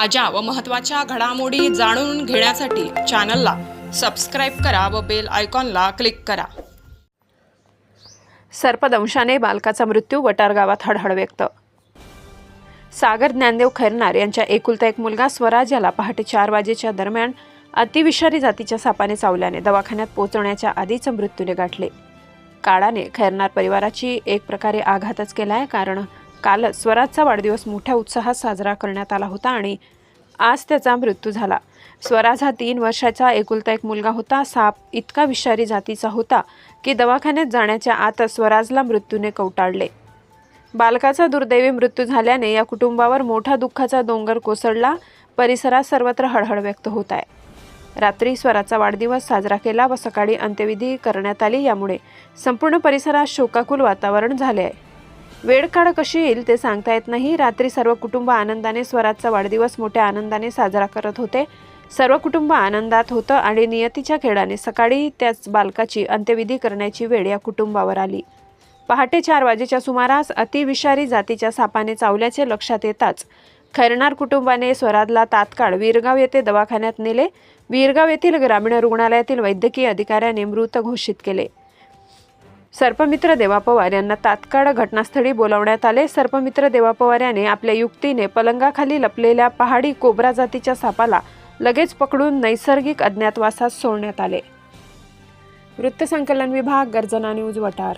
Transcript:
ताज्या व महत्त्वाच्या घडामोडी जाणून घेण्यासाठी चॅनलला सबस्क्राईब करा व बेल आयकॉनला क्लिक करा. सर्पदंशाने बालकाचा मृत्यू वटार गावात हळहळ व्यक्त. सागर ज्ञानदेव खैरनार यांच्या एकुलता एक मुलगा स्वराज याला पहाटे चार वाजेच्या दरम्यान अतिविषारी जातीच्या सापाने चावल्याने दवाखान्यात पोहोचवण्याच्या आधीच मृत्यूने गाठले. काळाने खैरनार परिवाराची एक प्रकारे आघातच केला आहे कारण कालच स्वराजचा वाढदिवस मोठ्या उत्साहात साजरा करण्यात आला होता आणि आज त्याचा मृत्यू झाला. स्वराज हा तीन वर्षाचा एकुलता एक मुलगा होता. साप इतका विषारी जातीचा होता की दवाखान्यात जाण्याच्या आतच स्वराजला मृत्यूने कवटाळले. बालकाचा दुर्दैवी मृत्यू झाल्याने या कुटुंबावर मोठा दुःखाचा डोंगर कोसळला. परिसरात सर्वत्र हळहळ व्यक्त होत आहे. रात्री स्वराचा वाढदिवस साजरा केला व सकाळी अंत्यविधी करण्यात आली. यामुळे संपूर्ण परिसरात शोकाकुल वातावरण झाले आहे. वेळकाळ कशी येईल ते सांगता येत नाही. रात्री सर्व कुटुंब आनंदाने स्वराजचा वाढदिवस मोठ्या आनंदाने साजरा करत होते. सर्व कुटुंब आनंदात होतं आणि नियतीच्या खेळाने सकाळी त्याच बालकाची अंत्यविधी करण्याची वेळ या कुटुंबावर आली. पहाटे चार वाजेच्या सुमारास अतिविषारी जातीच्या सापाने चावल्याचे लक्षात येताच खैरनार कुटुंबाने स्वराजला तात्काळ वीरगाव येथे दवाखान्यात नेले. वीरगाव येथील ग्रामीण रुग्णालयातील वैद्यकीय अधिकाऱ्याने मृत घोषित केले. सर्पमित्र देवा पवार यांना तात्काळ घटनास्थळी बोलावण्यात आले. सर्पमित्र देवा पवार याने आपल्या युक्तीने पलंगाखाली लपलेल्या पहाडी कोबरा जातीच्या सापाला लगेच पकडून नैसर्गिक अज्ञातवासात सोडण्यात आले. वृत्तसंकलन विभाग गर्जना न्यूज वटार.